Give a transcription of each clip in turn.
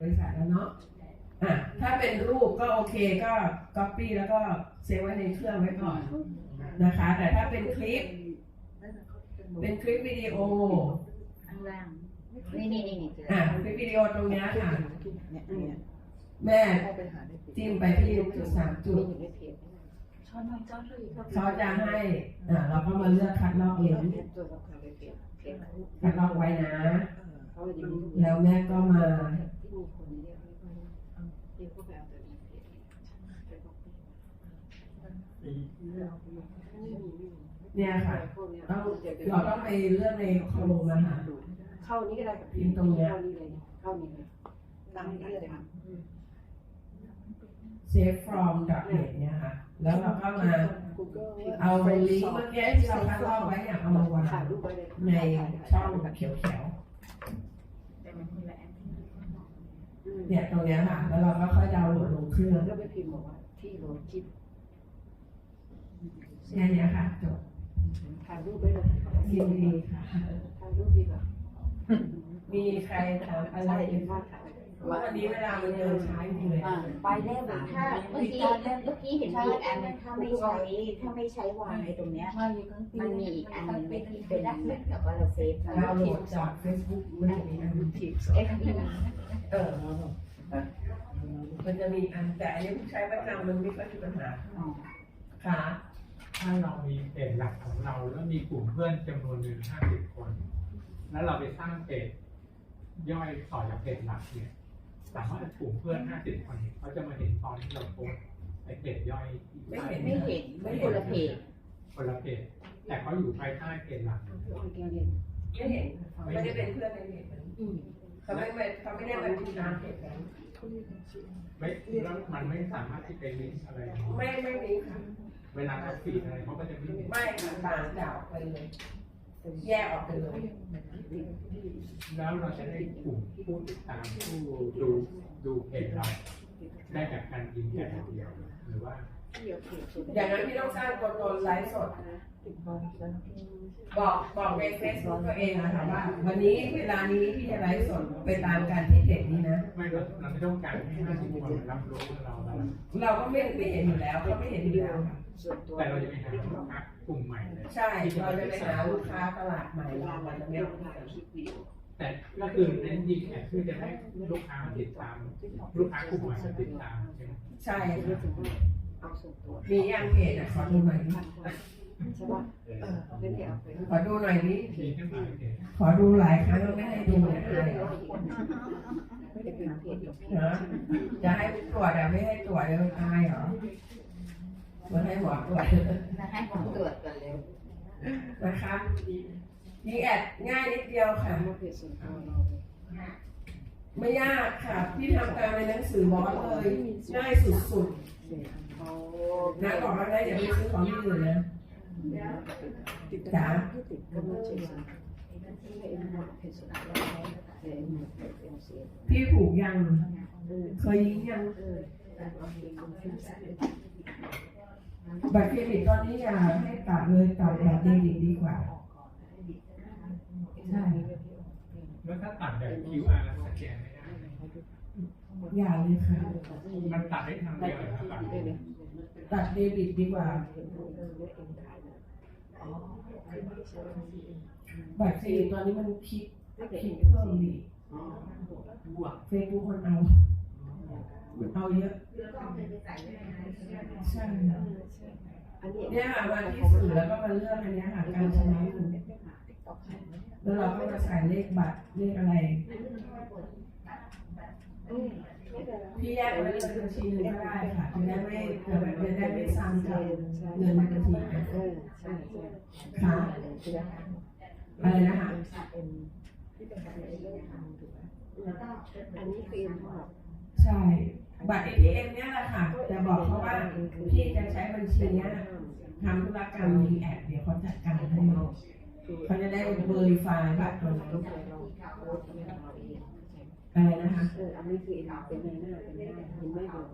บริษัทแล้วเนาะอะถ้าเป็นรูปก็โอเคก็ copy แล้วก็เซฟไว้ในเครื่องไว้ก่อนนะคะ แต่ถ้าเป็นคลิป เป็นคลิปวิดีโอข้างล่างนี่นี่นี่นี่เจออะคลิปวิดีโอตรงเนี้ยค่ะเนี่ยเนี่ยแม่เข้าไปหาในเพจจิ้มไปที่จุดสามจุดอยู่ในเพจช้อนหน่อยช้อนเลยครับเขาจะให้อะเราก็มาเลือกคัดลอกลิงก์ตัวสำคัญในเพจเพจคัดลอกไว้นะเขาจะมีแล้วแม่ก็มา ที่มีคนเรียกเรียกเข้าไปเอาแต่ในเพจไปบอกไม่มีไม่มีเนี่ยค่ะพวกเนี้ยต้องเราต้องไปเลือกในโครงนะคะเข้านี้ก็ได้กับพี่พิมพ์ตรงเนี้ยเข้านี้เลยเข้านี้เลยตั้งนี้เลยค่ะ save from dot net เนี่ยค่ะ แล้วเราก็มาเอาเอาลิงก์เมื่อกี้ที่เราคัดลอกไว้เนี่ยเอามาวางถ่ายรูปไว้เลยในช่องเขียวแต่มันคนละแอป ๆ เนี่ยตรงเนี้ยค่ะ แล้วเราก็ค่อยดาวน์โหลดลงเครื่องแล้วไปพิมพ์บอกว่า ที่โหลดคลิปแค่เนี้ยค่ะจบถ่ายรูปไว้เลยยินดีค่ะถ่ายรูปดีกว่ามีใครถามอะไรใช่อีเห็กนว่าถ่าย วันนี้เวลามันเดินช้าจริงๆเลยไปแล้วถ้าเมื่อกี้เมื่อกี้เห็นมีอีกอันหนึงถ้าไม่ใช้ถ้าไม่ใช้วางในตรงเนี้ยมันมีอีกอันหนึงที่เป็นเหมือนกับว่าเราเซฟดาวน์โหลดจาก Facebook มันจะมีอันทีมเอฟบีเออมันจะมีอันแต่อันนี้ผู้ใช้ประจำมันไม่ค่อยมีปัญหาค่ะถ้าเรามีเพจหลักของเราแล้วมีกลุ่มเพื่อนจำนวนหนึ่งห้าสิบคน แล้วเราไปสร้างเพจย่อยต่อจากเพจหลักเนี่ย สามารถกลุ่มเพื่อนห้าสิบคนเนี่ยเขาจะมาเห็นตอนที่เราโพสต์ในเพจย่อยอีกไม่เห็นไม่เห็นไม่คนละเพจคนละเพจแต่เขาอยู่ภายใต้เพจหลัก ไม่เห็นไม่ได้เป็นเพื่อนในเพจนั้นเขาไม่ไปเขาไม่ได้มาติดตามเพจนั้นไม่แล้วมันไม่สามารถที่ไปลิงก์อะไร ไม่ไม่มีค่ะเวลาเขาฟีดอะไรเขาก็จะไม่เห็นไม่ค่ะต่างจากไปเลย แยกออกไปเลย แล้วเราจะได้กลุ่มผู้ติดตามผู้ดูดูเพจเราได้จากการยิงแค่อย่างเดียวหรือว่า อย่างนั้นพี่ต้องสร้างตัวตนไลฟ์สดบอกบอกในเฟซบุ๊กตัวเองนะคะว่า วันนี้เวลานี้พี่จะไลฟ์สดไปตามการที่เพจนี้นะไม่เราเราไม่ต้องการให้ห้าสิบคนรับรู้ว่าเราเราเราก็ไม่ไม่เห็นอยู่แล้วเขาไม่เห็นอยู่แล้วค่ะส่วนตัวแต่เราจะไปหาลูกค้ากลุ่มใหม่เลยใช่เราจะไปหาลูกค้าตลาดใหม่เราเราจะไม่เราต้องถ่ายการคลิปวิดีโอแต่ก็คือเน้นยิงแอดเพื่อจะให้ลูกค้ามาติดตาม ลูกค้ากลุ่มใหม่มาติดตามใช่ไหมใช่ไม่ค่ะถึงว่า เอาส่วนตัวมียังเพจอะขอดูหน่อยดิใช่ป่ะเออเล่นที่เอาไปขอดูหน่อยดิมีขึ้นมาเพจขอดูหลายครั้งแล้วไม่ให้ดูเนี่ยอายเหรอไม่ได้เป็นเพจกับนะจะให้ตรวจแต่ไม่ให้ตรวจเดี๋ยวอายเหรอมาให้หมอตรวจนะให้ผมตรวจก่อนเลยนะคะยิงแอดง่ายนิดเดียวค่ะว่าเพจส่วนตัวเราไม่ยากค่ะพี่ทำตามในหนังสือบอสเลย ง่ายสุดเสีย เขาๆนะบอกว่าได้อย่าไปซื้อของที่อื่นนะติดตามที่ติดก็ไม่ใช่ว่าให้เอ็มเพจส่วนตัวแต่เอ็มเอ็มเสียพี่ผูกยังเออเคยยิงยังเออแต่เราเป็นคนที่ใส่บัตรเครดิตตอนนี้อย่าให้ตัดเลยตัดแบบเดบิตดีกว่าใช่แล้วถ้าตัดแบบ QR สแกนไม่ได้ อย่าเลยค่ะ มันตัดได้ทางเดียวเลยครับตัดได้เลยตัดเดบิตดีกว่า บัตรเครดิตตอนนี้มันคิดคิดเพิ่มดีเฟซบุ๊กมันเอา เอาเยอะใช่อันนี้เนี่ยค่ะมาที่สื่อแล้วก็มาเลือกอันเนี้ยค่ะการชนะคุณแล้วเราก็มาใส่เลขบัตรเลขอะไร พี่แยกไว้เลยบัญชีหนึ่งก็ได้ค่ะจะได้ไม่จะได้ไม่ซ้ำกับเงินในบัญชีค่ะอะไรนะคะเป็นที่เป็นการเรื่องทำถูกไหมอันนี้คือเอ็มพ่อใช่ บัตร ATM เนี่ยแหละค่ะจะบอกเขาว่าพี่จะใช้บัญชีเนี้ยทำธุรกรรมมีแอดเดี๋ยวเขาจัดการให้เราเขาจะได้เบอร์ไฟล์บัตรตรงนั้น อะไรนะคะเอออันนี้คือเป็นในหน้าเป็นหน้าเห็นไม่บอก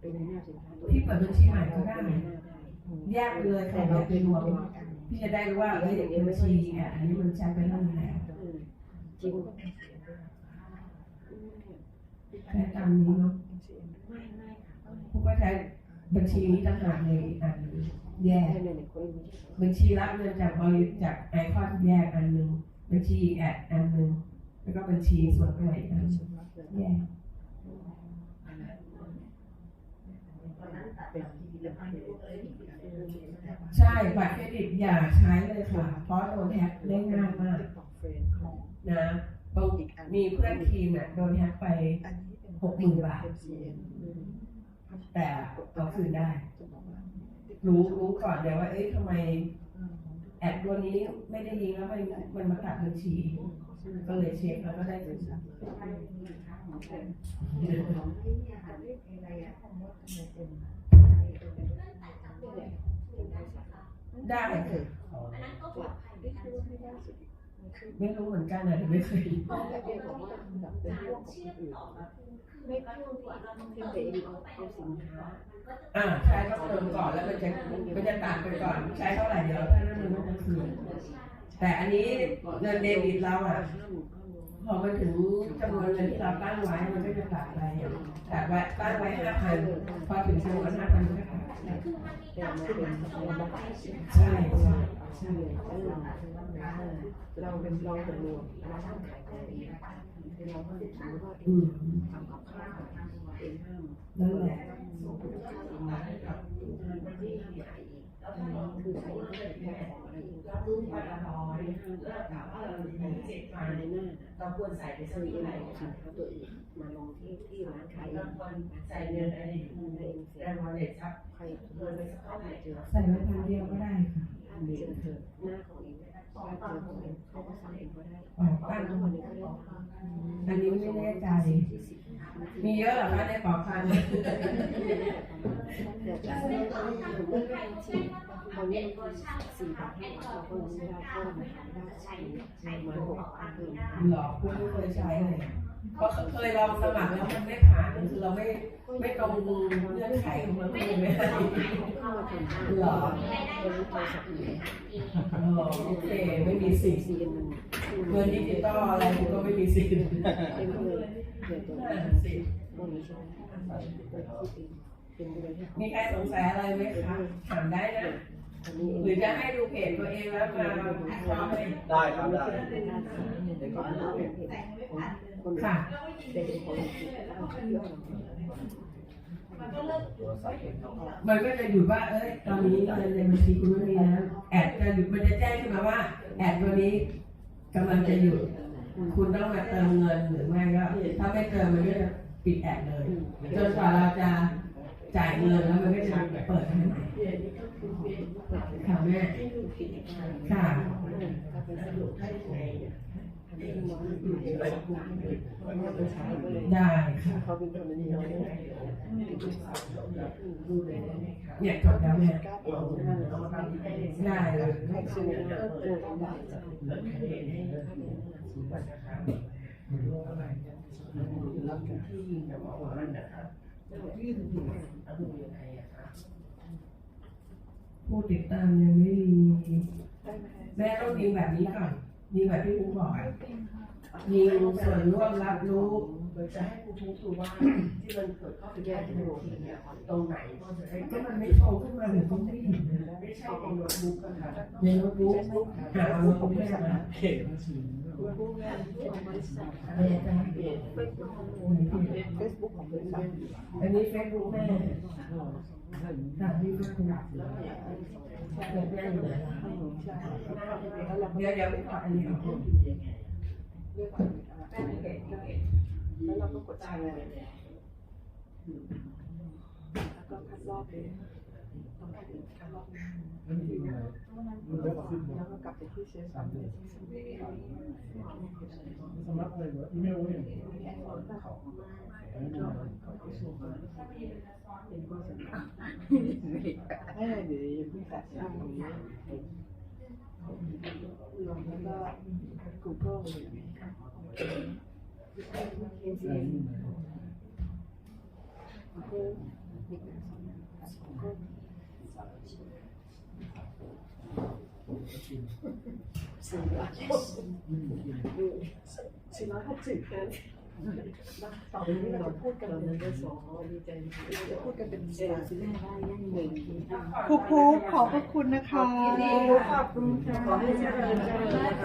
เป็นในหน้าสินค้าพี่เปิดบัญชีใหม่ก็ได้ในหน้าได้แยกเลยค่ะอย่าไปรวมพี่จะได้รู้ว่าเอ้ยบัญชีแอดอันนี้มันใช้ไปเท่าไหร่แล้วจริงใช้ตามนี้เนาะไม่ไม่ค่ะพวกก็ใช้บัญชีนี้ต่างหากเลยอันนึงแยกบัญชีรับเงินจากบริจากไอคอนแยกอันหนึ่งบัญชีแอดอันหนึ่ง แล้วก็บัญชีส่วนตัวอีกอันหนึ่งแยกเป็นใช่บัตรเครดิตอย่าใช้เลยค่ะ เพราะโดนแฮ็กได้ง่ายมากของเฟรนของนะบางอีกอันมีเพื่อนทีมน่ะโดนแฮ็กไปอันนี้เป็นหกหมื่นบาท MCN แต่เอาคืนได้จะบอกว่ารู้รู้ก่อนเลยว่า เอ้ยทำไมแอดตัวนี้ไม่ได้ยิงแล้วมันมันมาตัดบัญชี ก็เลยเช็คแล้วก็ได้คืนได้ไม่เคยอันนั้นก็ปลอดภัยได้คือว่าไม่ได้สุดไม่รู้เหมือนกันนะแต่ไม่เคยพ่อแม่บอกว่าแบบเป็นพวกของคนอื่นไม่พูดว่าเราเพียงแต่เอาเอาสินค้าอ่าใช้ก็เติมก่อนแล้วมันจะมันจะตัดไปก่อน ใช้เท่าไหร่เดี๋ยวถ้านั้นมันก็คืน แต่อันนี้เงินเดบิตเราอะพอมาถึงจำนวนเงินที่เราตั้งไว้มันก็จะตัดไปแต่ว่าตั้งไว้ห้าพันพอถึงจำนวนห้าพันก็ตัดคือมันมีแต่กาดใช่ใช่ใช่เราเป็นเราเป็นรวมเราต้องขายของเองเราก็ถือว่าอืมทำกับข้าวเองนั่นแหละ คือใช้แค่ของอะไรเองก็รู้ว่าเราไม่ห้ามในหน้าเราควรใส่ไปซื้ซื้ออเออะงไรสินค้าตัวเองมาลงที่ที่ร้านขายเอเรางควรใส่เงินอะไรอยู่ในเองเสร็แอจนวอลเล็ตครับใครเดินไปสักพักเจอใส่ไว้พันเดียวก็ได้ค่ะมีเจอเธอหน้าของเองว่าเจอของเองเขาก็สั่งเองก็ได้ออกตั้ตั้งงทั้งวันนี้ก็ได้อันนี้ไม่แน่ใจที่สิบ มีเยอะเหรอคะในปอกพันแต่จะไม่ต้องถึงเรื่องที่เขาเนี่ยสี่บาทห้าบาทเราก็ไม่ได้ก็มาหาได้ใช้มาหกพันเดิมหลอกคุณไม่เคยใช้เลย เพราะเคยลองสมัครแล้วมันไม่ผ่านคือเราไม่ไม่ตรงเงื่อนไขของมันไม่ได้เข้ามาทำได้หรอโอเคไม่มีสิทธิ์เงินดิจิตอลอะไรก็ไม่มีสิทธิ์เป็นเลยเดี๋ยวตัวนั่นสิตรงนี้ใช่ไหมเป็นไปได้มีใครสงสัยอะไรไหมคะถามได้นะ หรือจะให้ดูเพจตัวเองแล้วมาวิเคราะห์ให้ได้ครับได้เป็นหน้าตาเดี๋ยวก็เอาเป็นคนค่ะเป็นคนที่เอาเยอะมันก็จะหยุดว่า เอ้ย ตอนนี้เงินในบัญชีคุณไม่มีแล้วแอดจะหยุด มันจะแจ้งขึ้นมาว่า แอดตัวนี้กำลังจะหยุด คุณต้องมาเติมเงินหรือไม่ก็ ถ้าไม่เติมมันก็จะปิดแอดเลย จนกว่าเราจะจ่ายเงินแล้วมันก็จะเปิดให้ใหม่ ค่ะแม่ค่ะก็เป็นสรุปให้ทำให้น้องใช้หนักเลยไม่ไปใช้ก็เลยได้ค่ะเขาเป็นคนนี้น้อยดูเลยเนี่ยจบแล้วแม่กล้าเอาห้าเลยได้ลยให้ซื้อเออเออได้จ้ะ ผู้ติดตามยังไม่มีแม่ต้องยิงแบบนี้ก่อนยิงแบบที่ครูบอกอะยิงส่วนร่วมรับรู้ โดยจะให้ครูทุกตัวว่าที่มันเกิดข้อผิดพลาดที่โน้ตเนี่ยตรงไหนก็มันไม่โชว์ขึ้นมาหรือต้องไม่เห็นนะไม่ใช่ในโน้ตบุ๊กอะค่ะในโน้ตบุ๊กหาเอาโน้ตบุ๊กแม่มาผู้งานที่บริษัทอะไรจ้ะเฟซบุ๊กของบริษัทอันนี้เฟซบุ๊กแม่ค่ะนี่ก็คือเกิดแม่อยู่ไหนล่ะเดี๋ยวเดี๋ยวไปขออันนี้ออก แล้วเราก็กดแชร์แล้วก็คัดรอบเลยต้องการคัดรอบแล้วก็กลับไปที่เชฟสามเดือนสำนักอะไรวะอีเมลเนี่ยให้เดี๋ยวพี่แตะช่างตรงนี้ลงแล้วก็ Google เลย NCN Google สี่ร้อยสี่ร้อยหกสิบนั้นต่อไปนี้เราจะพูดกันเป็นภาษาดีใจเราจะพูดกันเป็นภาษาสิแม่ได้ยังเก่งครูครูขอบพระคุณนะคะขอบคุณค่ะขอให้เจริญเจริญ